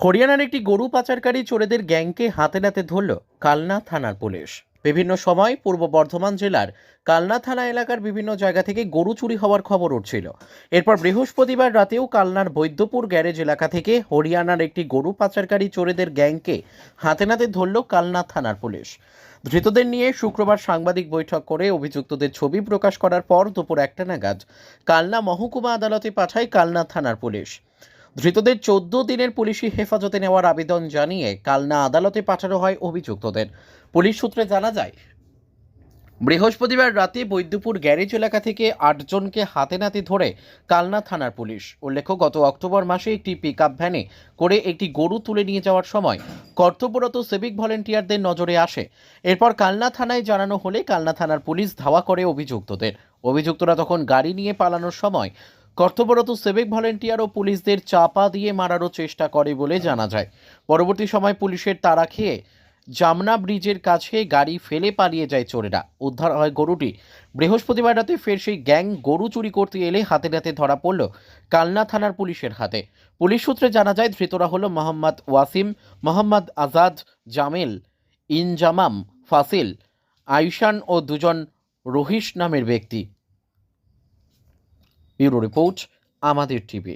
হরিয়ানার একটি গরু পাচারকারী চোরেদের গ্যাংকে হাতে নাতে ধরল কালনা থানার পুলিশ। বিভিন্ন সময় পূর্ব বর্ধমান জেলার কালনা থানা এলাকার বিভিন্ন জায়গা থেকে গরু চুরি হওয়ার খবর উঠছিল। এরপর বৃহস্পতিবার রাতেও কালনার বৈদ্যপুর গ্যারেজ এলাকা থেকে হরিয়ানার একটি গরু পাচারকারী চোরেদের গ্যাংকে হাতে নাতে ধরল কালনা থানার পুলিশ। ধৃতদের নিয়ে শুক্রবার সাংবাদিক বৈঠক করে অভিযুক্তদের ছবি প্রকাশ করার পর দুপুর একটা নাগাদ কালনা মহকুমা আদালতে পাঠায় কালনা থানার পুলিশ। ধৃতদের চোদ্দ দিনের পুলিশি হেফাজতে নেওয়ার আবেদন জানিয়ে কালনা আদালতে পাঠানো হয় অভিযুক্তদের। পুলিশ সূত্রে জানা যায়, বৃহস্পতিবার রাতে বৈদ্যপুর গ্যারেজ এলাকা থেকে আটজনকে হাতে নাতে ধরে কালনা থানার পুলিশ। উল্লেখ্য, গত অক্টোবর মাসে একটি পিক ভ্যানে করে একটি গরু তুলে নিয়ে যাওয়ার সময় কর্তব্যরত সিভিক ভলেন্টিয়ারদের নজরে আসে। এরপর কালনা থানায় জানানো হলে কালনা থানার পুলিশ ধাওয়া করে অভিযুক্তদের। অভিযুক্তরা তখন গাড়ি নিয়ে পালানোর সময় কর্তব্যরত সিভিক ভলেন্টিয়ার ও পুলিশদের চাপা দিয়ে মারারও চেষ্টা করে বলে জানা যায়। পরবর্তী সময় পুলিশের তাড়া খেয়ে জামনা ব্রিজের কাছে গাড়ি ফেলে পালিয়ে যায় চোরেরা। উদ্ধার হয় গরুটি। বৃহস্পতিবার রাতে ফের সেই গ্যাং গরু চুরি করতে এলে হাতে হাতে ধরা পড়ল কালনা থানার পুলিশের হাতে। পুলিশ সূত্রে জানা যায়, ধৃতরা হলো মোহাম্মদ ওয়াসিম, মোহাম্মদ আজাদ, জামেল, ইনজামাম, ফাসিল, আইশান ও দুজন রহিস নামের ব্যক্তি। ব্যুরো রিপোর্ট আমাদের টিভি।